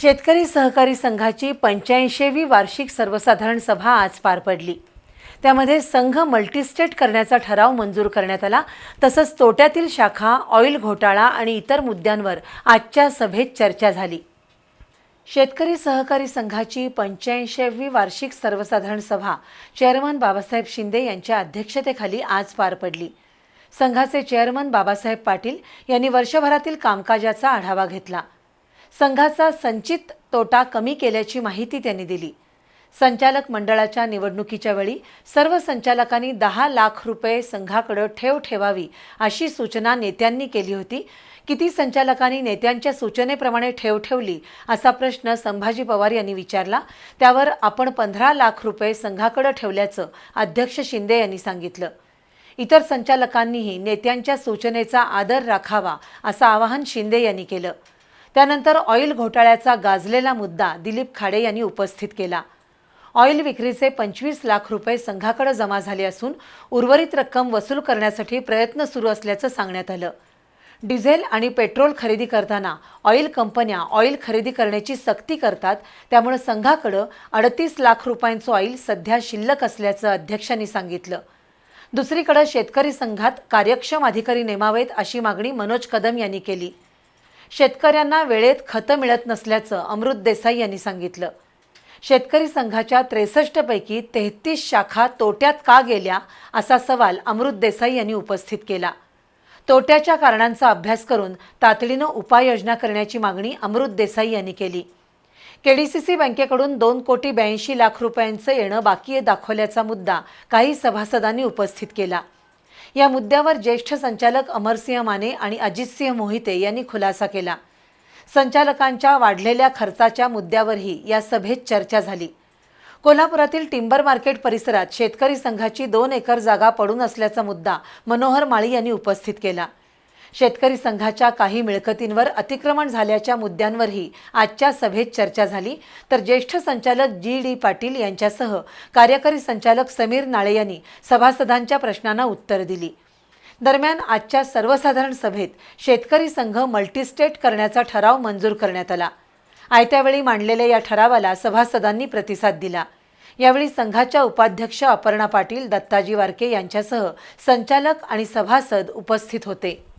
शेतकरी सहकारी संघाची पंच्याऐंशीवी वार्षिक सर्वसाधारण सभा आज पार पडली. त्यामध्ये संघ मल्टीस्टेट करण्याचा ठराव मंजूर करण्यात आला तसंच तोट्यातील शाखा ऑइल घोटाळा आणि इतर मुद्द्यांवर आजच्या सभेत चर्चा झाली. शेतकरी सहकारी संघाची पंच्याऐंशीवी वार्षिक सर्वसाधारण सभा चेअरमन बाबासाहेब शिंदे यांच्या अध्यक्षतेखाली आज पार पडली. संघाचे चेअरमन बाबासाहेब पाटील यांनी वर्षभरातील कामकाजाचा आढावा घेतला. संघाचा संचित तोटा कमी केल्याची माहिती त्यांनी दिली. संचालक मंडळाच्या निवडणुकीच्या वेळी सर्व संचालकांनी दहा लाख रुपये संघाकडे ठेव ठेवावी अशी सूचना नेत्यांनी केली होती. किती संचालकांनी नेत्यांच्या सूचनेप्रमाणे ठेव ठेवली असा प्रश्न संभाजी पवार यांनी विचारला. त्यावर आपण पंधरा लाख रुपये संघाकडे ठेवल्याचं अध्यक्ष शिंदे यांनी सांगितलं. इतर संचालकांनीही नेत्यांच्या सूचनेचा आदर राखावा असं आवाहन शिंदे यांनी केलं. त्यानंतर ऑइल घोटाळ्याचा गाजलेला मुद्दा दिलीप खाडे यांनी उपस्थित केला. ऑइल विक्रीचे पंचवीस लाख रुपये संघाकडे जमा झाले असून उर्वरित रक्कम वसूल करण्यासाठी प्रयत्न सुरू असल्याचं सांगण्यात आलं. डिझेल आणि पेट्रोल खरेदी करताना ऑइल कंपन्या ऑइल खरेदी करण्याची सक्ती करतात त्यामुळे संघाकडं अडतीस लाख रुपयांचं ऑइल सध्या शिल्लक असल्याचं अध्यक्षांनी सांगितलं. दुसरीकडे शेतकरी संघात कार्यक्षम अधिकारी नेमावेत अशी मागणी मनोज कदम यांनी केली. शेतकऱ्यांना वेळेत खतं मिळत नसल्याचं अमृत देसाई यांनी सांगितलं. शेतकरी संघाच्या त्रेसष्टपैकी तेहतीस शाखा तोट्यात का गेल्या असा सवाल अमृत देसाई यांनी उपस्थित केला. तोट्याच्या कारणांचा अभ्यास करून तातडीनं उपाययोजना करण्याची मागणी अमृत देसाई यांनी केली. केडीसीसी बँकेकडून दोन कोटी ब्याऐंशी लाख रुपयांचं येणं बाकी दाखवल्याचा मुद्दा काही सभासदांनी उपस्थित केला. या मुद्द्यावर ज्येष्ठ संचालक अमरसिंह माने आणि अजितसिंह मोहिते यांनी खुलासा केला. संचालकांच्या वाढलेल्या खर्चाच्या मुद्द्यावरही या सभेत चर्चा झाली. कोल्हापुरातील टिंबर मार्केट परिसरात शेतकरी संघाची दोन एकर जागा पडून असल्याचा मुद्दा मनोहर माळी यांनी उपस्थित केला. शेतकरी संघाच्या काही मिळकतींवर अतिक्रमण झाल्याच्या मुद्द्यांवरही आजच्या सभेत चर्चा झाली. तर ज्येष्ठ संचालक जी डी पाटील यांच्यासह कार्यकारी संचालक समीर नाळे यांनी सभासदांच्या प्रश्नांना उत्तर दिली. दरम्यान आजच्या सर्वसाधारण सभेत शेतकरी संघ मल्टीस्टेट करण्याचा ठराव मंजूर करण्यात आला. आयत्यावेळी मांडलेल्या या ठरावाला सभासदांनी प्रतिसाद दिला. यावेळी संघाच्या उपाध्यक्ष अपर्णा पाटील दत्ताजी वारके यांच्यासह संचालक आणि सभासद उपस्थित होते.